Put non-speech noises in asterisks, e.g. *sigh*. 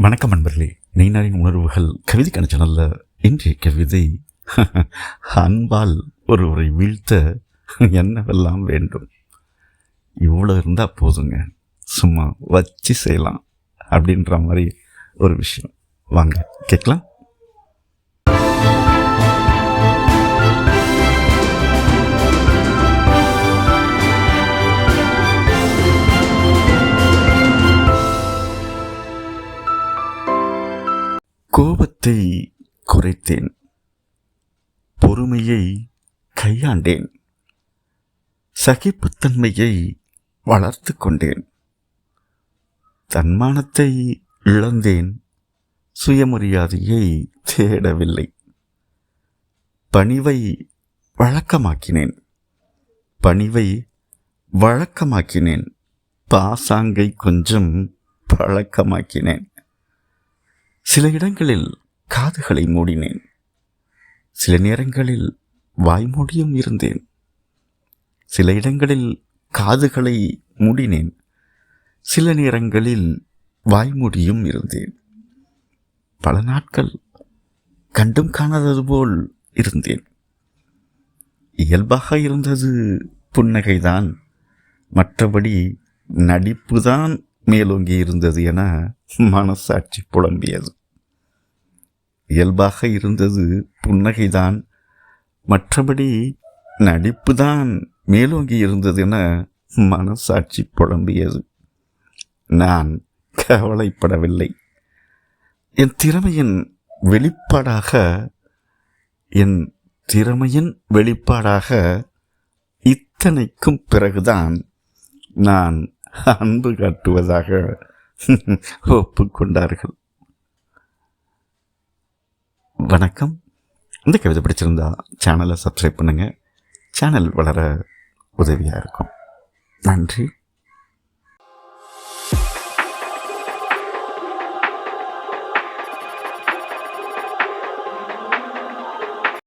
வணக்கம் நண்பர்களே. நெய்னாரின் உணர்வுகள் கவிதை கணச்சனல்ல இன்றைய கவிதை *laughs* அன்பால் ஒருவரை வீழ்த்த என்னவெல்லாம் வேண்டும்? இவ்வளோ இருந்தால் போதுங்க. சும்மா வச்சு செய்யலாம் அப்படின்ற மாதிரி ஒரு விஷயம். வாங்க கேட்கலாம். கோபத்தை குறைத்தேன். பொறுமையை கையாண்டேன். சகிப்புத்தன்மையை வளர்த்து கொண்டேன். தன்மானத்தை இழந்தேன். சுயமரியாதையை தேடவில்லை. பணிவை வழக்கமாக்கினேன். பணிவை வழக்கமாக்கினேன். பாசாங்கை கொஞ்சம் பழக்கமாக்கினேன். சில இடங்களில் காதுகளை மூடினேன். சில நேரங்களில் வாய்மூடியும் இருந்தேன். சில இடங்களில் காதுகளை மூடினேன். சில நேரங்களில் வாய்மூடியும் இருந்தேன். பல நாட்கள் கண்டும் காணாதது போல் இருந்தேன். இயல்பாக இருந்தது புன்னகைதான். மற்றபடி நடிப்புதான் மேலோங்கி இருந்தது என மனசாட்சி புலம்பியது. இயல்பாக இருந்தது புன்னகைதான். மற்றபடி நடிப்பு தான் மேலோங்கி இருந்தது என மனசாட்சி புலம்பியது. நான் கவலைப்படவில்லை. என் திறமையின் வெளிப்பாடாக என் திறமையின் வெளிப்பாடாக இத்தனைக்கும் பிறகுதான் நான் அன்பு காட்டுவதாக ஒப்புக்கொண்டார்கள். வணக்கம். இந்த கவிதை பிடிச்சிருந்தா சேனலை சப்ஸ்கிரைப் பண்ணுங்கள் சேனல் வளர உதவியாக இருக்கும். நன்றி.